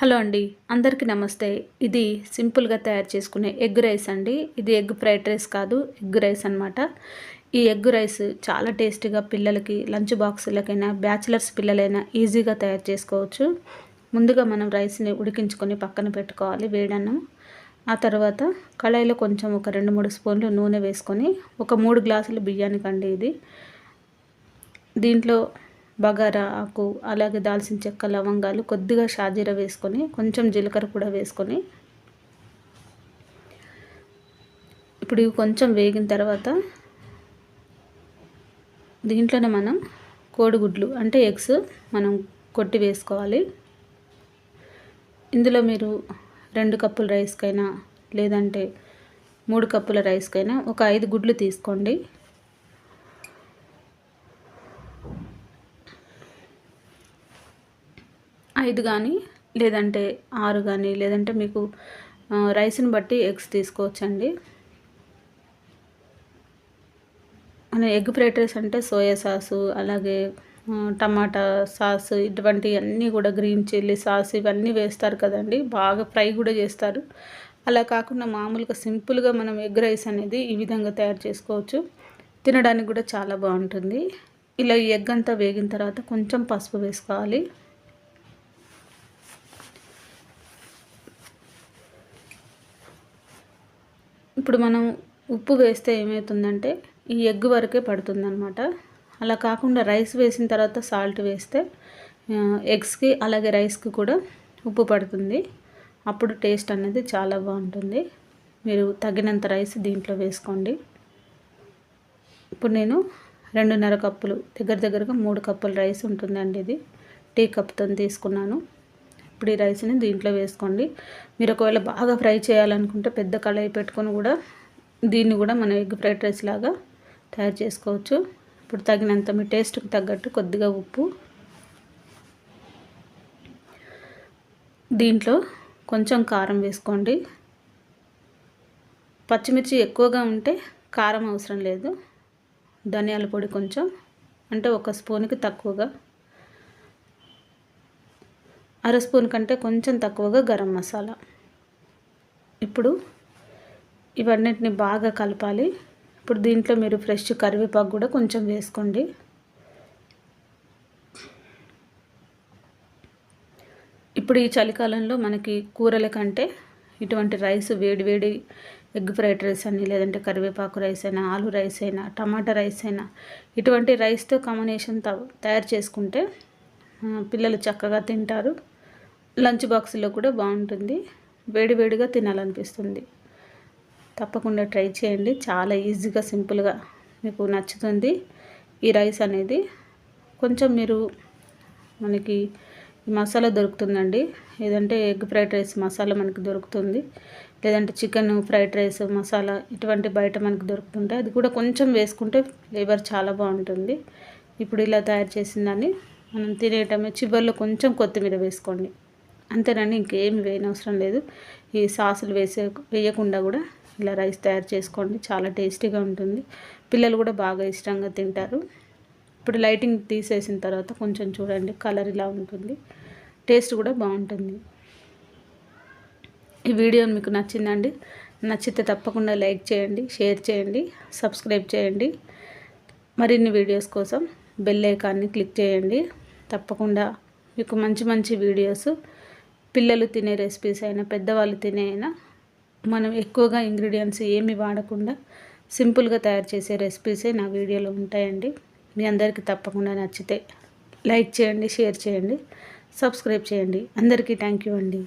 Hello అండి అందరికీ నమస్తే. ఇది సింపుల్గా తయారు చేసుకునే ఎగ్ రైస్ అండి. ఇది ఎగ్ ఫ్రైడ్ రైస్ కాదు ఎగ్ రైస్ అనమాట ఈ ఎగ్ రైస్ చాలా టేస్టీగా పిల్లలకి లంచ్ బాక్సులకైనా బ్యాచిలర్స్ పిల్లలైనా ఈజీగా తయారు చేసుకోవచ్చు. ముందుగా మనం రైస్ని ఉడికించుకొని పక్కన పెట్టుకోవాలి వేడన్నం. ఆ తర్వాత కళాయిలో కొంచెం ఒక రెండు మూడు స్పూన్లు నూనె వేసుకొని ఒక మూడు గ్లాసులు బియ్యానికి అండి ఇది. దీంట్లో బగారా ఆకు అలాగే దాల్చిన చెక్క లవంగాలు కొద్దిగా షాజీర వేసుకొని కొంచెం జీలకర్ర కూడా వేసుకొని ఇప్పుడు ఇవి కొంచెం వేగిన తర్వాత దీంట్లోనే మనం కోడిగుడ్లు అంటే ఎగ్స్ మనం కొట్టి వేసుకోవాలి. ఇందులో మీరు రెండు కప్పుల రైస్కైనా లేదంటే మూడు కప్పుల రైస్కైనా ఒక ఐదు గుడ్లు తీసుకోండి. ఐదు కానీ లేదంటే ఆరు కానీ లేదంటే మీకు రైస్ని బట్టి ఎగ్స్ తీసుకోవచ్చండి. ఎగ్ ఫ్రైడ్ రైస్ అంటే సోయా సాసు అలాగే టమాటా సాస్ ఇటువంటి అన్నీ కూడా గ్రీన్ చిల్లీ సాస్ ఇవన్నీ వేస్తారు కదండి. బాగా ఫ్రై కూడా చేస్తారు. అలా కాకుండా మామూలుగా సింపుల్గా మనం ఎగ్ రైస్ అనేది ఈ విధంగా తయారు చేసుకోవచ్చు. తినడానికి కూడా చాలా బాగుంటుంది. ఇలా ఈ ఎగ్ అంతా వేగిన తర్వాత కొంచెం పసుపు వేసుకోవాలి. ఇప్పుడు మనం ఉప్పు వేస్తే ఏమవుతుందంటే ఈ ఎగ్ వరకే పడుతుందన్నమాట. అలా కాకుండా రైస్ వేసిన తర్వాత సాల్ట్ వేస్తే ఎగ్స్కి అలాగే రైస్కి కూడా ఉప్పు పడుతుంది. అప్పుడు టేస్ట్ అనేది చాలా బాగుంటుంది. మీరు తగినంత రైస్ దీంట్లో వేసుకోండి. ఇప్పుడు నేను రెండున్నర కప్పులు దగ్గర దగ్గరగా మూడు కప్పుల రైస్ ఉంటుందండి ఇది. టీ కప్తో తీసుకున్నాను. ఇప్పుడు ఈ రైస్ని దీంట్లో వేసుకోండి. మీరు ఒకవేళ బాగా ఫ్రై చేయాలనుకుంటే పెద్ద కళాయి పెట్టుకొని కూడా దీన్ని కూడా మనం ఎగ్ ఫ్రైడ్ రైస్ లాగా తయారు చేసుకోవచ్చు. ఇప్పుడు తగినంత మీ టేస్ట్కి తగ్గట్టు కొద్దిగా ఉప్పు. దీంట్లో కొంచెం కారం వేసుకోండి. పచ్చిమిర్చి ఎక్కువగా ఉంటే కారం అవసరం లేదు. ధనియాల పొడి కొంచెం. అంటే ఒక స్పూన్కి తక్కువగా. అర స్పూన్ కంటే కొంచెం తక్కువగా గరం మసాలా. ఇప్పుడు ఇవన్నిటిని బాగా కలపాలి. ఇప్పుడు దీంట్లో మీరు ఫ్రెష్ కరివేపాకు కూడా కొంచెం వేసుకోండి. ఇప్పుడు ఈ చలికాలంలో మనకి కూరల కంటే ఇటువంటి రైస్ వేడి వేడి ఎగ్ ఫ్రైడ్ రైస్ అని లేదంటే కరివేపాకు రైస్ అయినా ఆలు రైస్ అయినా టమాటా రైస్ అయినా ఇటువంటి రైస్తో కాంబినేషన్ తయారు చేసుకుంటే పిల్లలు చక్కగా తింటారు. లంచ్ బాక్స్లో కూడా బాగుంటుంది. వేడివేడిగా తినాలనిపిస్తుంది. తప్పకుండా ట్రై చేయండి. చాలా ఈజీగా సింపుల్గా మీకు నచ్చుతుంది ఈ రైస్ అనేది. కొంచెం మీరు మనకి మసాలా దొరుకుతుందండి. ఏదంటే ఎగ్ ఫ్రైడ్ రైస్ మసాలా మనకి దొరుకుతుంది. లేదంటే చికెన్ ఫ్రైడ్ రైస్ మసాలా ఇటువంటి బయట మనకు దొరుకుతుంటే అది కూడా కొంచెం వేసుకుంటే ఫ్లేవర్ చాలా బాగుంటుంది. ఇప్పుడు ఇలా తయారు చేసిందని మనం తినేటమే చివరిలో కొంచెం కొత్తిమీర వేసుకోండి. అంతేనండి ఇంకేం వేయనవసరం లేదు. ఈ సాసులు వేసే వేయకుండా కూడా ఇలా రైస్ తయారు చేసుకోండి చాలా టేస్టీగా ఉంటుంది. పిల్లలు కూడా బాగా ఇష్టంగా తింటారు. ఇప్పుడు లైటింగ్ తీసేసిన తర్వాత కొంచెం చూడండి కలర్ ఇలా ఉంటుంది. టేస్ట్ కూడా బాగుంటుంది. ఈ వీడియో మీకు నచ్చిందండి నచ్చితే తప్పకుండా లైక్ చేయండి షేర్ చేయండి సబ్స్క్రైబ్ చేయండి. మరిన్ని వీడియోస్ కోసం బెల్ ఐకాన్ని క్లిక్ చేయండి. తప్పకుండా మీకు మంచి మంచి వీడియోస్ పిల్లలు తినే రెసిపీస్ అయినా పెద్దవాళ్ళు తినే అయినా మనం ఎక్కువగా ఇంగ్రీడియంట్స్ ఏమి వాడకుండా సింపుల్గా తయారు చేసే రెసిపీసే నా వీడియోలో ఉంటాయండి. మీ అందరికీ తప్పకుండా నచ్చితే లైక్ చేయండి షేర్ చేయండి సబ్స్క్రైబ్ చేయండి. అందరికీ థ్యాంక్ యూ అండి.